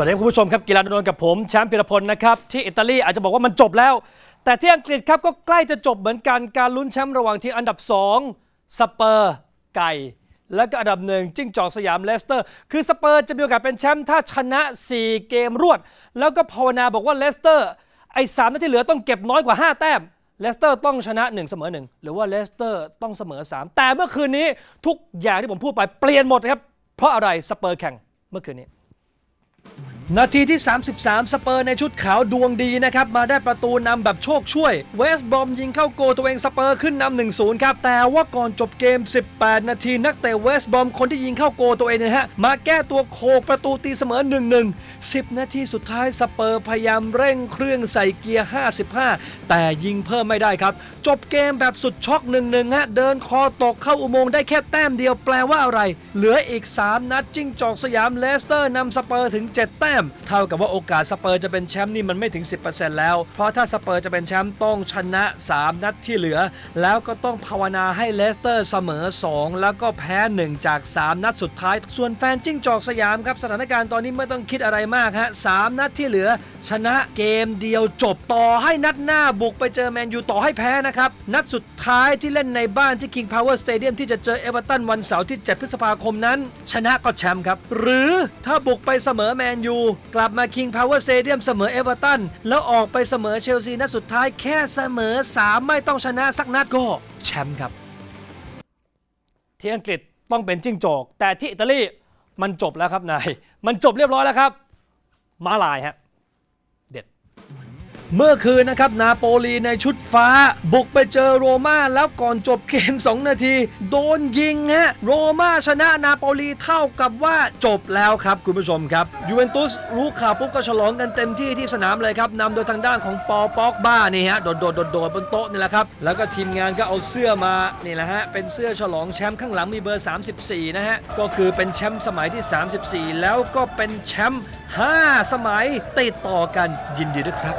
วัสดีคุณผู้ชมครับกีฬาโดนกับผมแชมป์พิรพลนะครับที่อิตาลีอาจจะบอกว่ามันจบแล้ว แต่ที่อังกฤษครับก็ใกล้จะจบเหมือนกันการลุ้นแชมป์ระหว่างที่อันดับ 2 สเปอร์ไก่ และก็อันดับหนึ่งจิ้งจอกสยามเลสเตอร์ คือสเปอร์จะมีโอกาสเป็นแชมป์ถ้าชนะ 4 เกมรวด แล้วก็ภาวนาบอกว่าเลสเตอร์ไอ้สามนัดที่เหลือต้องเก็บน้อยกว่า 5 แต้มเลสเตอร์ต้องชนะ1เสมอ1หรือว่าเลสเตอร์ต้องเสมอ 3 แต่เมื่อคืนนี้ทุกอย่างที่ผมพูดไปเปลี่ยนหมดครับเพราะอะไรสเปอร์แข่งเมื่อคืนนี้ นาทีที่ 33 สเปอร์ในชุดขาวดวงดีนะครับ มาได้ประตูนำแบบโชคช่วย เวสต์บอมยิงเข้าโกตัวเองสเปอร์ขึ้นนำ1-0 ครับ แต่ว่าก่อนจบเกม 18 นาทีนักเตะเวสต์บอมคนที่ยิงเข้าโกตัวเองนยฮะ มาแก้ตัวโคกประตูตีเสมอ 1-1 10 นาทีสุดท้ายสเปอร์พยายามเร่งเครื่องใส่เกียร์ 55 แต่ยิงเพิ่มไม่ได้ครับ จบเกมแบบสุดช็อก 1-1 ฮะ เดินคอตกเข้าอุโมงค์ได้แค่แต้มเดียวแปลว่าอะไร เหลืออีก 3 นัดจิ้งจอกสยามเลสเตอร์นำสเปอร์ถึง 7 แต้มเท่ากับว่าโอกาสสเปอร์จะเป็นแชมป์นี่มันไม่ถึง 10%แล้ว เพราะถ้าสเปอร์จะเป็นแชมป์ต้องชนะ 3 นัดที่เหลือ แล้วก็ต้องภาวนาให้เลสเตอร์เสมอ 2 แล้วก็แพ้ 1 จาก 3 นัดสุดท้าย ส่วนแฟนจิ้งจอกสยามครับ สถานการณ์ตอนนี้ไม่ต้องคิดอะไรมากฮะสามนัดที่เหลือ ชนะเกมเดียวจบต่อให้นัดหน้าบุกไปเจอแมนยูต่อให้แพ้นะครับ นัดสุดท้ายที่เล่นในบ้านที่ King Power Stadium ที่จะเจอเอเวอร์ตันวันเสาร์ที่ 7 พฤษภาคมนั้น ชนะก็แชมป์ครับ หรือถ้าบุกไปเสมอแมนยูกลับมาคิงพาวเวอร์สเตเดียมเสมอเอเวอร์ตันแล้วออกไปเสมอเชลซีนัดสุดท้ายแค่เสมอ 3 ไม่ต้องชนะสักนัดก็แชมป์ครับ ที่อังกฤษต้องเป็นจิ้งจอก แต่ที่อิตาลีมันจบแล้วครับนาย มันจบเรียบร้อยแล้วครับ มาลายฮะ เมื่อคืนนะครับนาโปลีในชุดฟ้า บุกไปเจอโรม่าแล้วก่อนจบเกม 2 นาที โดนยิงฮะโรม่าชนะนาโปลีเท่ากับว่าจบแล้วครับคุณผู้ชมครับยูเวนตุสรู้ข่าวปุ๊บก็ฉลองกันเต็มที่ที่สนามเลยครับนำโดยทางด้านของปอปอกบ้านี่ฮะโดดโดดโดดโดดบนโต๊ะนี่แหละครับแล้วก็ทีมงานก็เอาเสื้อมานี่แหละฮะเป็นเสื้อฉลองแชมป์ข้างหลังมีเบอร์ 34 นะฮะก็คือเป็นแชมป์สมัยที่ 34 แล้วก็เป็นแชมป์5สมัยติดต่อกันยินดีด้วยครับ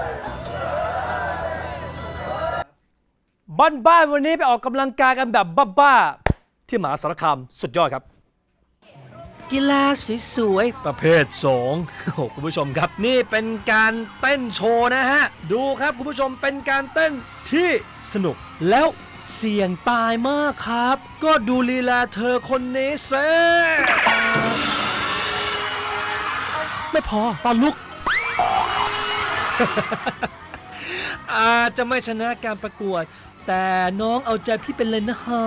บ้านๆวันนี้ไปออกกำลังกายกันแบบบ้าๆที่มหาสารคามสุดยอดครับ กีฬาสวยๆประเภท2โอ้โหคุณผู้ชมครับ นี่เป็นการเต้นโชว์นะฮะ ดูครับคุณผู้ชมเป็นการเต้นที่สนุกแล้วเสี่ยงตายมากครับ ก็ดูลีลาเธอคนนี้เซไม่พอตอนลุก อาจจะไม่ชนะการประกวด แต่น้องเอาใจพี่เป็นเลยนะฮะ